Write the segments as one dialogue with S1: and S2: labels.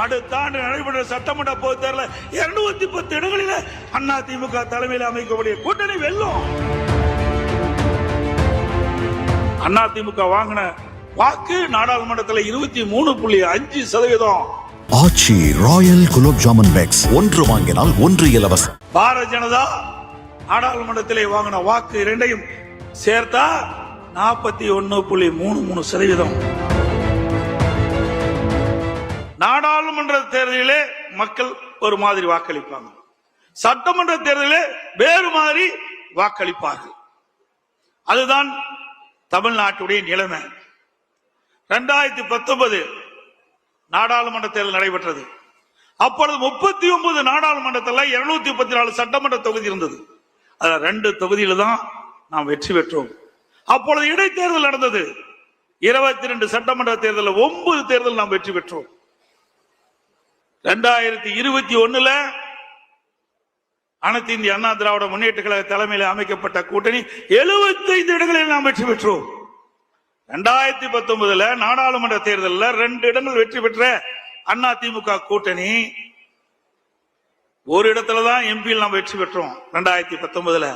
S1: அடுத்த ஆண்டு நடைபெற்ற சட்டமன்ற பொதுத் தேர்தலில் இருநூத்தி பத்து இடங்களில் அண்ணா திமுக தலைமையில் அமைக்கக்கூடிய கூட்டணி வெல்லும். அண்ணா திமுக வாங்கின வாக்கு நாடாளுமன்றத்தில் இருபத்தி மூணு புள்ளி அஞ்சு சதவீதம்.
S2: ஆச்சி ராயல் குலோப் ஜாமுன் பேக்ஸ் ஒன்று வாங்கினால் ஒன்று இலவசம்
S1: பாரதிய ஜனதா நாடாளுமன்றத்திலே வாங்கின வாக்கு இரண்டையும் சேர்த்தா நாற்பத்தி ஒன்னு புள்ளி மூணு மூணு சதவீதம். நாடாளுமன்ற தேர்தலிலே மக்கள் ஒரு மாதிரி வாக்களிப்பாங்க. சட்டமன்ற தேர்தலிலே வேறு மாதிரி வாக்களிப்பார்கள். அதுதான் தமிழ்நாட்டுடைய நிலைமை. ரெண்டாயிரத்தி பத்தொன்பது நாடாளுமன்ற தேர்தல் நடைபெற்றது. அப்பொழுது முப்பத்தி ஒன்பது நாடாளுமன்றத்தில் இருநூத்தி முப்பத்தி நாலு சட்டமன்ற தொகுதி இருந்தது. அது ரெண்டு தொகுதியில தான் நாம் வெற்றி பெற்றோம். அப்பொழுது இடைத்தேர்தல் நடந்தது. இருபத்தி ரெண்டு சட்டமன்ற தேர்தலில் ஒன்பது தேர்தல் நாம் வெற்றி பெற்றோம். ரெண்டாயிரத்தி இருபத்தி ஒண்ணுல அனைத்து இந்திய அண்ணா திராவிட முன்னேற்ற கழக தலைமையில் அமைக்கப்பட்ட கூட்டணி 75 இடங்களில் நாம் வெற்றி பெற்றோம். ரெண்டாயிரத்தி பத்தொன்பதுல நாடாளுமன்ற தேர்தலில் ரெண்டு இடங்கள் வெற்றி பெற்ற அண்ணா திமுக கூட்டணி. ஒரு இடத்துல தான் எம்பியில் நாம் வெற்றி பெற்றோம் ரெண்டாயிரத்தி பத்தொன்பதுல.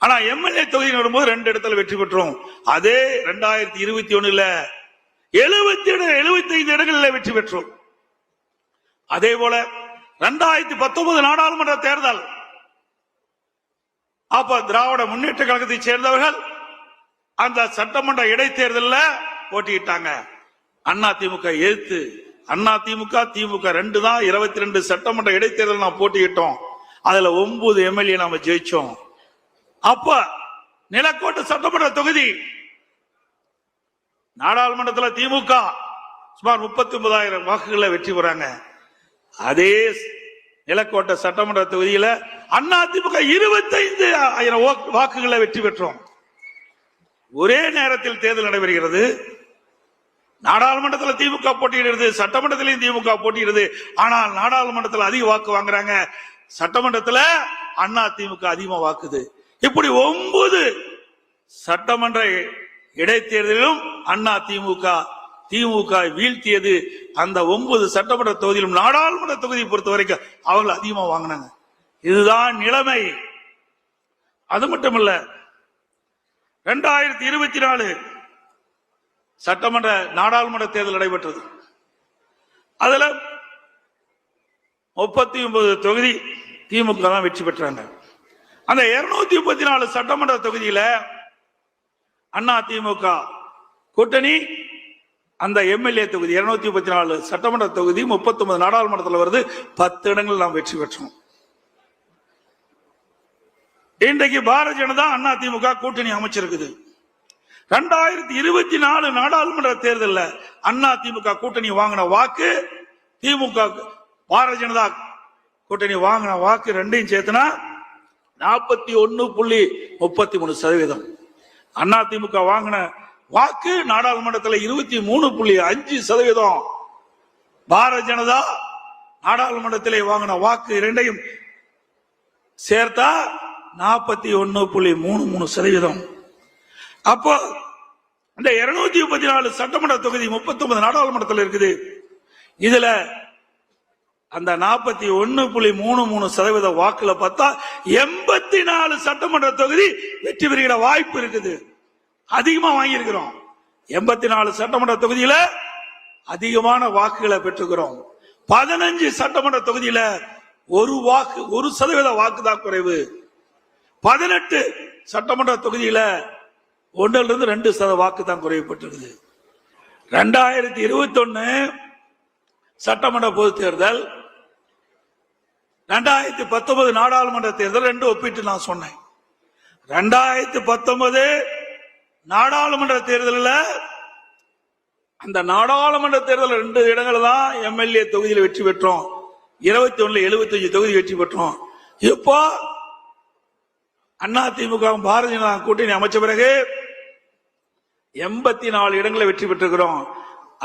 S1: ஆனா எம்எல்ஏ தொகுதி வரும்போது ரெண்டு இடத்துல வெற்றி பெற்றோம். அதே ரெண்டாயிரத்தி இருபத்தி ஒண்ணுல எழுபத்தி எழுபத்தி ஐந்து இடங்களில் வெற்றி பெற்றோம். அதே போல ரெண்டாயிரத்தி பத்தொன்பது நாடாளுமன்ற தேர்தல். அப்ப திராவிட முன்னேற்ற கழகத்தை சேர்ந்தவர்கள் அந்த சட்டமன்ற இடைத்தேர்தலில் போட்டியிட்டாங்க. அண்ணா திமுக எதிர்த்து அண்ணா திமுக திமுக ரெண்டு தான் இருபத்தி ரெண்டு சட்டமன்ற இடைத்தேர்தல் நாம் போட்டியிட்டோம். அதுல ஒன்பது எம்எல்ஏ நாம ஜெயிச்சோம். அப்ப நிலக்கோட்டை சட்டமன்ற தொகுதி. நாடாளுமன்றத்தில் திமுக சுமார் முப்பத்தி ஒன்பதாயிரம் வாக்குகளை வெற்றி பெறாங்க. அதே நிலக்கோட்டை சட்டமன்ற தொகுதியில அண்ணா திமுக இருபத்தைந்து ஆயிரம் வாக்குகளை வெற்றி பெற்றோம். ஒரே நேரத்தில் தேர்தல் நடைபெறுகிறது. நாடாளுமன்றத்தில் திமுக போட்டியிடுறது சட்டமன்றத்திலையும் திமுக போட்டியிடுது. ஆனால் நாடாளுமன்றத்தில் அதிக வாக்கு வாங்குறாங்க. சட்டமன்றத்தில் அண்ணா திமுக அதிகமா வாக்குது. இப்படி ஒன்பது சட்டமன்ற இடைத்தேர்தலிலும் அண்ணா திமுக திமுக வீழ்த்தியது அந்த ஒன்பது சட்டமன்ற தொகுதியிலும் நாடாளுமன்ற தொகுதியை பொறுத்த வரைக்கும் அவர்கள் அதிகமா வாங்கினாங்க. இதுதான் நிலைமை. அது மட்டுமல்ல ரெண்டாயிரத்தி இருபத்தி நாலு சட்டமன்ற நாடாளுமன்ற தேர்தல் நடைபெற்றது. அதுல முப்பத்தி ஒன்பது தொகுதி திமுக தான் வெற்றி பெற்றாங்க. அந்த இருநூத்தி முப்பத்தி நாலு சட்டமன்ற தொகுதியில அண்ணா திமுக கூட்டணி அந்த எம்எல்ஏ தொகுதி இருநூத்தி முப்பத்தி நாலு சட்டமன்ற தொகுதி முப்பத்தி ஒன்பது நாடாளுமன்றத்தில் வருது. பத்து இடங்கள் நாம் வெற்றி பெற்றோம். இன்றைக்கு பாரதிய ஜனதா அண்ணா திமுக கூட்டணி அமைச்சிருக்குது. ரெண்டாயிரத்தி இருபத்தி நாலு நாடாளுமன்ற தேர்தலில் அண்ணா திமுக கூட்டணி வாங்கின வாக்கு திமுக பாரதிய ஜனதா கூட்டணி வாங்கின வாக்கு ரெண்டையும் சேர்த்துனா நாற்பத்தி ஒன்னு புள்ளி முப்பத்தி மூணு சதவீதம். அண்ணா திமுக வாங்கின வாக்கு நாடாளுமன்றத்தில் இருபத்தி மூணு புள்ளி அஞ்சு சதவீதம் பாரதிய ஜனதா நாடாளுமன்றத்திலே வாங்கின வாக்கு இரண்டையும் சேர்த்தா நாற்பத்தி ஒன்னு புள்ளி மூணு மூணு சதவீதம். அப்போ இந்த இருநூத்தி முப்பத்தி நாலு சட்டமன்ற தொகுதி முப்பத்தி ஒன்பது நாடாளுமன்றத்தில் இருக்குது. இதுல அந்த நாற்பத்தி ஒன்னு புள்ளி மூணு மூணு சதவீத வாக்குல பார்த்தா எண்பத்தி நாலு சட்டமன்ற தொகுதி வெற்றி பெறுகிற வாய்ப்பு இருக்குது. அதிகமா வாங்கியிருக்கிறோம். எண்பத்தி நாலு சட்டமன்ற தொகுதியில அதிகமான வாக்குகளை பெற்றுக்கிறோம். பதினஞ்சு சட்டமன்ற தொகுதியில ஒரு வாக்கு ஒரு சதவீத வாக்கு தான் குறைவு. பதினெட்டு சட்டமன்ற தொகுதியில ஒன்றுல இருந்து ரெண்டு சத வாக்கு தான் குறைவுபட்டிருக்குது ரெண்டாயிரத்தி இருபத்தி ஒன்னு சட்டமன்ற பொது தேர்தல் ரெண்டாயிரத்தி பத்தொன்பது நாடாளுமன்ற தேர்தல் ரெண்டு ஒப்பிட்டு நான் சொன்னேன். ரெண்டாயிரத்தி பத்தொன்பது நாடாளுமன்ற தேர்தலில் அந்த நாடாளுமன்ற தேர்தல் ரெண்டு இடங்கள் தான் எம்எல்ஏ தொகுதியில் வெற்றி பெற்றோம். இருபத்தி ஒண்ணுல எழுபத்தஞ்சு தொகுதி வெற்றி பெற்றோம். இப்போ அண்ணா திமுக பாரதிய ஜனதா கூட்டணி அமைச்ச பிறகு எண்பத்தி நாலு இடங்களை வெற்றி பெற்றிருக்கிறோம்.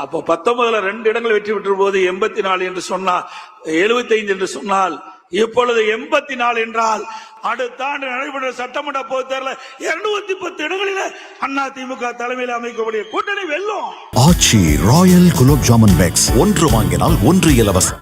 S1: அப்போ பத்தொன்பதுல ரெண்டு இடங்கள் வெற்றி பெற்ற போது எண்பத்தி நாலு என்று சொன்னால் எழுபத்தி ஐந்து என்று சொன்னால் இப்பொழுது எண்பத்தி நாலு என்றால் அடுத்த ஆண்டு நடைபெற்ற சட்டமன்ற போது தேர்தலில் இருநூத்தி பத்து இடங்களில அண்ணா திமுக தலைமையில் அமைக்கக்கூடிய கூட்டணி வெல்லும்.
S2: ஆட்சி ராயல் குலோப் ஜாமுன் பேக்ஸ். ஒன்று வாங்கினால் ஒன்று இலவசம்.